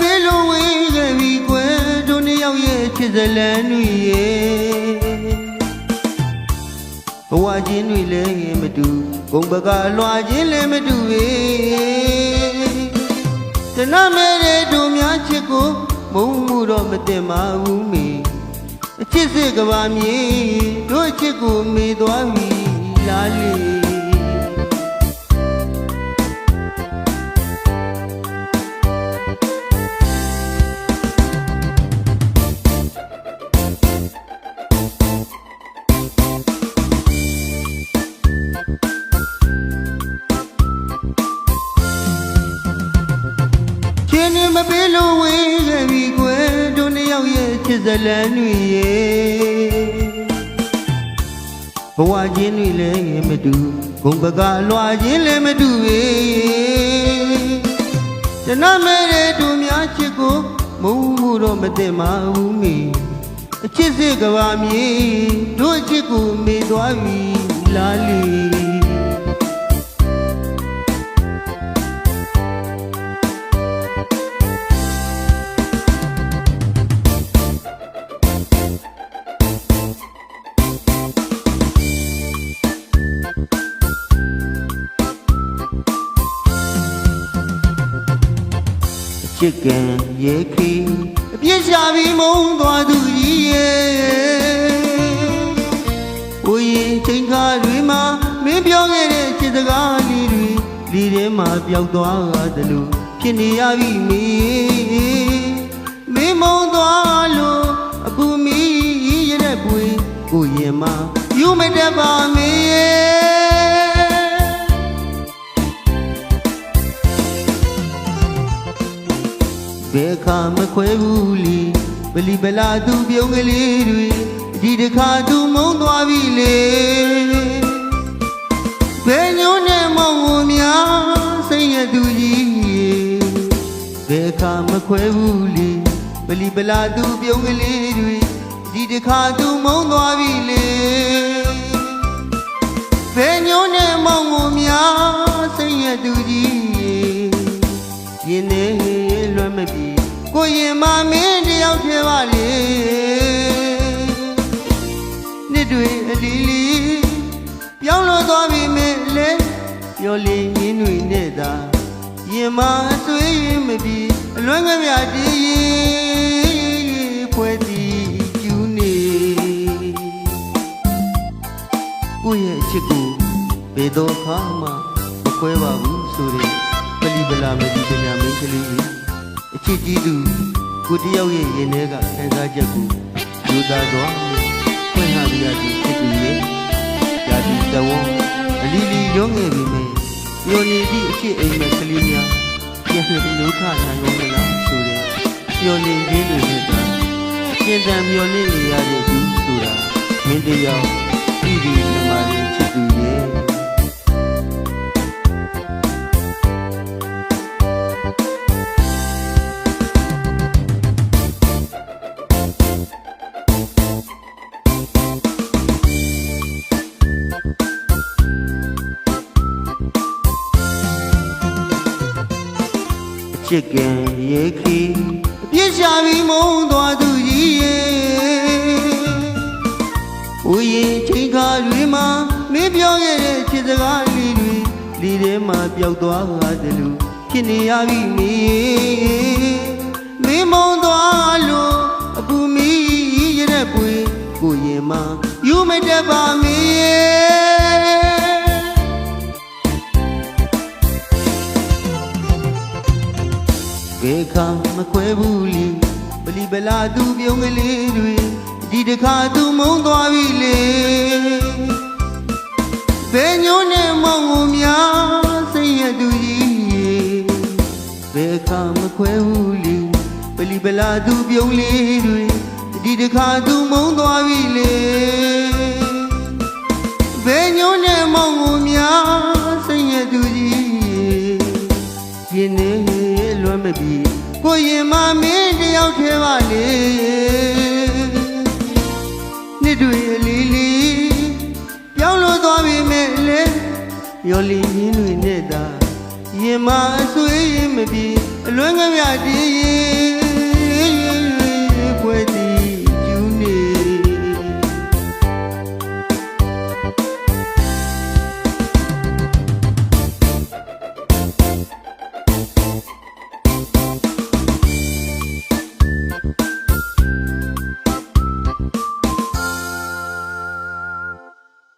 ဘေးလုံးဝေးရဲ့ဒီကွယ်တို့နှစ်ယောက်ရဲ့ချစ်စလန်းတွေရဲ့ဘဝချင်းတွေလည်းမတူဂုံပကလွာချင်းလည်းမတူပေတနမဲတဲ့တို့များချစ်ကိုမုံမှုတော့မတင်ပါဘူးမေအချစ်စစ်ကဘာမြေတို့အချစ်ကိုမေသွားပြီလားလေ ချင်းနေမပေးလို့ဝေးခဲ့ပြီကွယ်တို့နှစ်ယောက်ရဲ့ချစ်စလန်တွေရဲ့ဘဝချင်းတွေလည်းမတူဂုံပကလွာချင်းလည်းမတူပဲကျွန်တော်မဲတဲ့တို့များချစ်ကိုမုံမှုတော့မသိမှဘူးမေအချစ်စစ်ကဘာမြေတို့အချစ်ကိုမေသွားပြီလားလေ ချစ်ကန်ရေခီအပြစ်ရှာပြီးမုန်းသွားသူကြီးရဲ့။ဦးရင်ချိန်ခါတွေမှာမင်းပြောခဲ့တဲ့ချစ်စကားလေးတွေဒီထဲမှာပျောက်သွားသလိုဖြစ်နေရပြီမေ။မ ဘယ်ခါမခွဲဘူးလီပလီပလာသူပြုံးကလေးတွေဒီတစ်ခါသူမုန်းသွားပြီလေဘယ်ညိုးနဲ့မောင်ကိုများစိတ်ရသူကြီးဘယ်ခါမခွဲဘူးလီပလီပလာသူပြုံးကလေးတွေဒီတစ်ခါသူမုန်းသွားပြီလေဘယ်ညိုးနဲ့မောင်ကိုများစိတ်ရသူကြီးရင်နေ လွမ်းမပြီကိုရင်မမင်းတယောက်ထဲပါလေနှစ်တွေအလီလီပြောင်းလို့သွားပြီမင်းလေပြောလင်းရင်းတွေနဲ့သာရင်မအဆွေးရင်မပြီအလွမ်းကမြတည်ရင်ဖွဲ့တည်ကျူးနေကိုယ့်ရဲ့အချစ်ကိုဘယ်တော့ခါမှမခွဲပါဘူးဆိုတဲ့ပလီပလာမဒီပညာမင်းကလေးကြီးအ ချစ်ကြီးသူကိုတယောက်ရဲ့ရင်ထဲကခံစားချက်ကိုယူသားတော်ဖွင့်ထားပြရသူချစ်သူရဲ့ယာဒီတဝေါအလီလီရုံးငယ်ပြီမေညိုနေသည့်အချစ်အိမ်မက်ကလေးများပြန်ပြန်ဒုက္ခနိုင်ကုန်မလားဆိုတဲ့မျောလင်းခြင်းတွေနဲ့သာအကျဉ်းတန်မျောလင်းနေရတဲ့သူဆိုတာမင်းတယောက် ချစ်ကန်ရေခီအပြစ်ရှာပြီးမုန်းသွားသူကြီးရဲ့ဦးရင်ချိန်ခါတွေမှာမင်းပြောခဲ့တဲ့ချစ်စကားလေးတွေဒီထဲမှာပျောက်သွားတယ်လို့ဖြစ်နေရပြီမေမင်းမုန်းသွားလို့အပူမီရတဲ့ပွေကိုရင်မှာယူမတတ်ပါမေ ဘယ်ခါမခွဲဘူးလီပလီပလာသူပြုံးကလေးတွေဒီတစ်ခါသူမုန်းသွားပြီလေဘယ်ညိုးနဲ့မောင်ကိုများစိတ်ရသူကြီးဘယ်ခါမခွဲဘူးလီပလီပလာသူပြုံးလေးတွေဒီတစ်ခါသူမုန်းသွားပြီလေဘယ်ညိုးနဲ့မောင်ကိုများ စ်တွေအလီလီပြောင်းလို့သွားပြီမဲ့လေရော်လီရင်းတွေနဲ့သာရင်မအဆွေးရင်မပြီအလွမ်းကမြတည်ရင်